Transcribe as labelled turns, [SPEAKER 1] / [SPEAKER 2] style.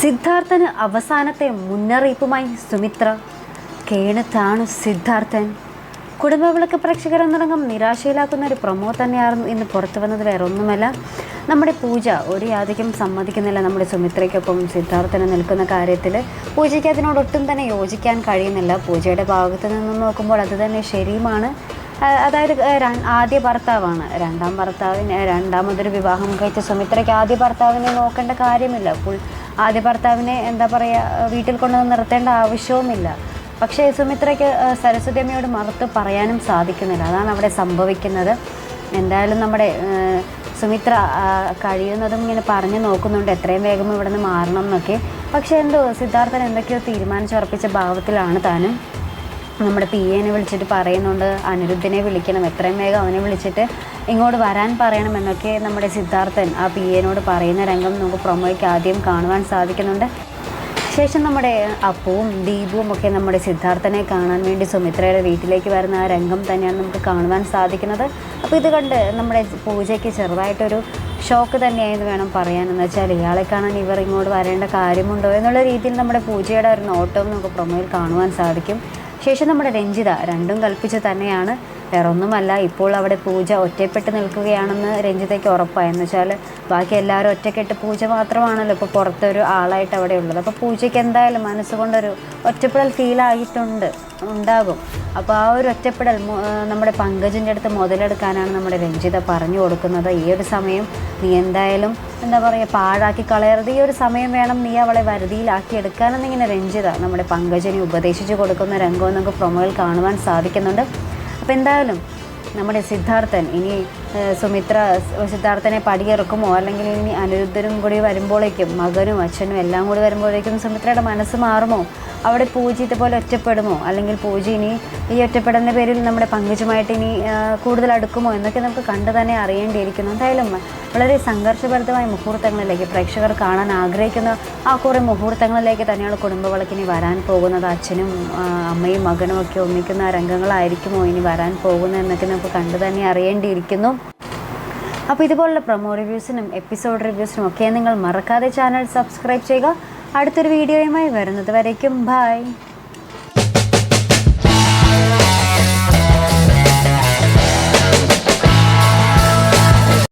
[SPEAKER 1] സിദ്ധാർത്ഥന് അവസാനത്തെ മുന്നറിയിപ്പുമായി സുമിത്ര. കേണത്താണ് സിദ്ധാർത്ഥൻ. കുടുംബവിളക്ക് പ്രേക്ഷകർ എന്നടങ്കം നിരാശയിലാക്കുന്ന ഒരു പ്രൊമോ തന്നെയായിരുന്നു ഇന്ന് പുറത്തു വന്നത്. വേറെ ഒന്നുമല്ല നമ്മുടെ പൂജ ഒരു യാതൊക്കും സമ്മതിക്കുന്നില്ല നമ്മുടെ സുമിത്രയ്ക്കൊപ്പം സിദ്ധാർത്ഥന് നിൽക്കുന്ന കാര്യത്തിൽ പൂജയ്ക്ക് അതിനോടൊട്ടും തന്നെ യോജിക്കാൻ കഴിയുന്നില്ല. പൂജയുടെ ഭാഗത്ത് നിന്ന് നോക്കുമ്പോൾ അത് തന്നെ ശരിയുമാണ്. അതായത് ആദ്യ ഭർത്താവാണ്. രണ്ടാം ഭർത്താവിന് രണ്ടാമതൊരു വിവാഹം കഴിച്ച സുമിത്രയ്ക്ക് ആദ്യ ഭർത്താവിനെ നോക്കേണ്ട കാര്യമില്ല. ഫുൾ ആദ്യ ഭർത്താവിനെ എന്താ പറയുക വീട്ടിൽ കൊണ്ടുവന്ന് നിർത്തേണ്ട ആവശ്യവുമില്ല. പക്ഷേ സുമിത്രയ്ക്ക് സരസ്വതി അമ്മയോട് മറുത്ത് പറയാനും സാധിക്കുന്നില്ല. അതാണ് അവിടെ സംഭവിക്കുന്നത്. എന്തായാലും നമ്മുടെ സുമിത്ര കഴിയുന്നതും ഇങ്ങനെ പറഞ്ഞു നോക്കുന്നുണ്ട്. എത്രയും വേഗം ഇവിടെ നിന്ന് മാറണം എന്നൊക്കെ. പക്ഷേ എന്തോ സിദ്ധാർത്ഥൻ എന്തൊക്കെയോ തീരുമാനിച്ചുറപ്പിച്ച ഭാവത്തിലാണ് താനും. നമ്മുടെ പി എനെ വിളിച്ചിട്ട് പറയുന്നുണ്ട് അനിരുദ്ധിനെ വിളിക്കണം എത്രയും വേഗം അവനെ വിളിച്ചിട്ട് ഇങ്ങോട്ട് വരാൻ പറയണം എന്നൊക്കെ നമ്മുടെ സിദ്ധാർത്ഥൻ ആ പി എനോട് പറയുന്ന രംഗം നമുക്ക് പ്രൊമോയ്ക്ക് ആദ്യം കാണുവാൻ സാധിക്കുന്നുണ്ട്. ശേഷം നമ്മുടെ അപ്പവും ദീപുവും ഒക്കെ നമ്മുടെ സിദ്ധാർത്ഥനെ കാണാൻ വേണ്ടി സുമിത്രയുടെ വീട്ടിലേക്ക് വരുന്ന ആ രംഗം തന്നെയാണ് നമുക്ക് കാണുവാൻ സാധിക്കുന്നത്. അപ്പോൾ ഇത് കണ്ട് നമ്മുടെ പൂജയ്ക്ക് ചെറുതായിട്ടൊരു ഷോക്ക് തന്നെയായെന്ന് വേണം പറയാൻ. എന്ന് വെച്ചാൽ ഇയാളെ കാണാൻ ഇവർ ഇങ്ങോട്ട് വരേണ്ട കാര്യമുണ്ടോ എന്നുള്ള രീതിയിൽ നമ്മുടെ പൂജയുടെ ഒരു നോട്ടവും നമുക്ക് പ്രൊമോയിൽ കാണുവാൻ സാധിക്കും. ശേഷം നമ്മുടെ രഞ്ജിത രണ്ടും കൽപ്പിച്ച് തന്നെയാണ് വേറൊന്നുമല്ല ഇപ്പോൾ അവിടെ പൂജ ഒറ്റപ്പെട്ട് നിൽക്കുകയാണെന്ന് രഞ്ജിതയ്ക്ക് ഉറപ്പായി. എന്ന് വെച്ചാൽ ബാക്കി എല്ലാവരും ഒറ്റക്കെട്ട് പൂജ മാത്രമാണല്ലോ ഇപ്പോൾ പുറത്തൊരു ആളായിട്ട് അവിടെ ഉള്ളത്. അപ്പോൾ പൂജയ്ക്ക് എന്തായാലും മനസ്സുകൊണ്ടൊരു ഒറ്റപ്പെടൽ ഫീലായിട്ടുണ്ട് ഉണ്ടാകും. അപ്പോൾ ആ ഒരു ഒറ്റപ്പെടൽ നമ്മുടെ പങ്കജിന്റെ അടുത്ത് മുതലെടുക്കാനാണ് നമ്മുടെ രഞ്ജിത പറഞ്ഞു കൊടുക്കുന്നത്. ഈ ഒരു സമയം നീ എന്തായാലും എന്താ പറയുക പാഴാക്കി കളയരുത്. ഈ ഒരു സമയം വേണം നീ അവളെ വരുതിയിലാക്കി എടുക്കാനെന്നിങ്ങനെ രഞ്ജിത നമ്മുടെ പങ്കജിനെ ഉപദേശിച്ചു കൊടുക്കുന്ന രംഗം നമുക്ക് പ്രൊമോയിൽ കാണുവാൻ സാധിക്കുന്നുണ്ട്. അപ്പോൾ എന്തായാലും നമ്മുടെ സിദ്ധാർത്ഥൻ ഇനി സുമിത്ര സിദ്ധാർത്ഥനെ പടിയിറക്കുമോ? അല്ലെങ്കിൽ ഇനി അനിരുദ്ധനും കൂടി വരുമ്പോഴേക്കും മകനും അച്ഛനും എല്ലാം കൂടി വരുമ്പോഴേക്കും സുമിത്രയുടെ മനസ്സ് മാറുമോ? അവിടെ പൂജ ഇതുപോലെ ഒറ്റപ്പെടുമോ? അല്ലെങ്കിൽ പൂജ ഇനി ഈ ഒറ്റപ്പെടുന്ന പേരിൽ നമ്മുടെ പങ്കുജുമായിട്ട് ഇനി കൂടുതൽ അടുക്കുമോ? എന്നൊക്കെ നമുക്ക് കണ്ടു തന്നെ അറിയേണ്ടിയിരിക്കുന്നു. എന്തായാലും വളരെ സംഘർഷഭരിതമായ മുഹൂർത്തങ്ങളിലേക്ക് പ്രേക്ഷകർ കാണാൻ ആഗ്രഹിക്കുന്ന ആ കുറേ മുഹൂർത്തങ്ങളിലേക്ക് തന്നെയാണ് കുടുംബവിളക്കിനി വരാൻ പോകുന്നത്. അച്ഛനും അമ്മയും മകനും ഒക്കെ ഒന്നിക്കുന്ന രംഗങ്ങളായിരിക്കുമോ ഇനി വരാൻ പോകുന്നത് എന്നൊക്കെ നമുക്ക് കണ്ടു തന്നെ അറിയേണ്ടിയിരിക്കുന്നു. അപ്പോൾ ഇതുപോലുള്ള പ്രൊമോ റിവ്യൂസിനും എപ്പിസോഡ് റിവ്യൂസിനും ഒക്കെ നിങ്ങൾ മറക്കാതെ ചാനൽ സബ്സ്ക്രൈബ് ചെയ്യുക. അടുത്തൊരു വീഡിയോയുമായി വരുന്നത് വരയ്ക്കും. ബൈ